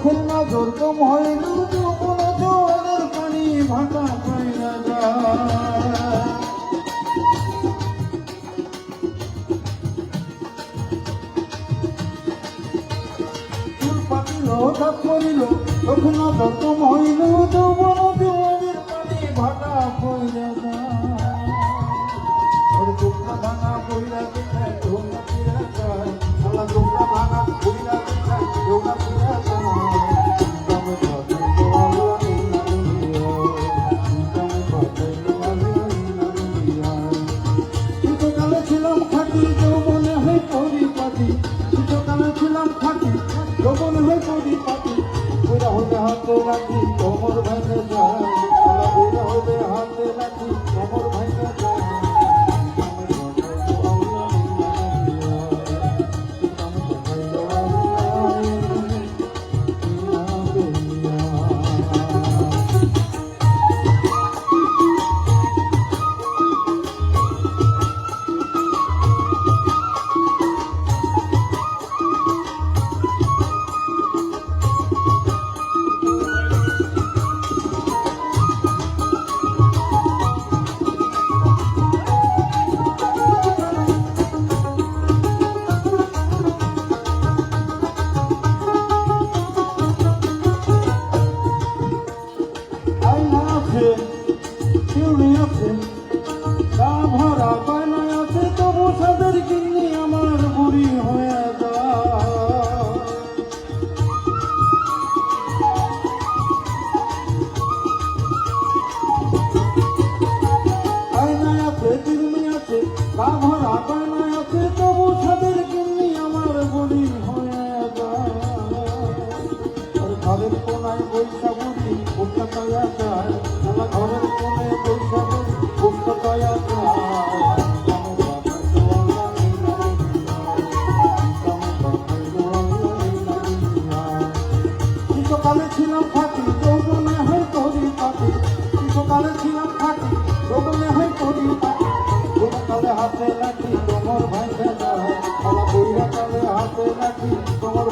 যখন নজর কম হয় দুর্গ কোনো জলের পানি ভাটা পাইনা যায়। হঠাৎ করিল তখন নজর কম হইল যৌবন জলের পানি ভাটা পড়ে যায়। ভাঙা পড়িয়া যায় খাটি যৌবনে হয়ে আছে গা ভরা গয়না আছে তবু সাদের কিন্নি আমার বুড়ি হয়ে ভরা গয়না আছে তবু সাদের কিন্নি আমার বুড়ি হয়ে যায় ঘরের কোনায় বৈশা বুঝি কলকাতায় যায় ঘরের শীতকালে ছিলাম ফাঁকি যৌবনে হয় তরি পাখি শিশুকালে ছিলাম ফাঁকি যৌবনে হয় তরি পাখি কালে হাতে লাঠি তোমার ভাই আমার বইরা কালে হাতে লাঠি তোমার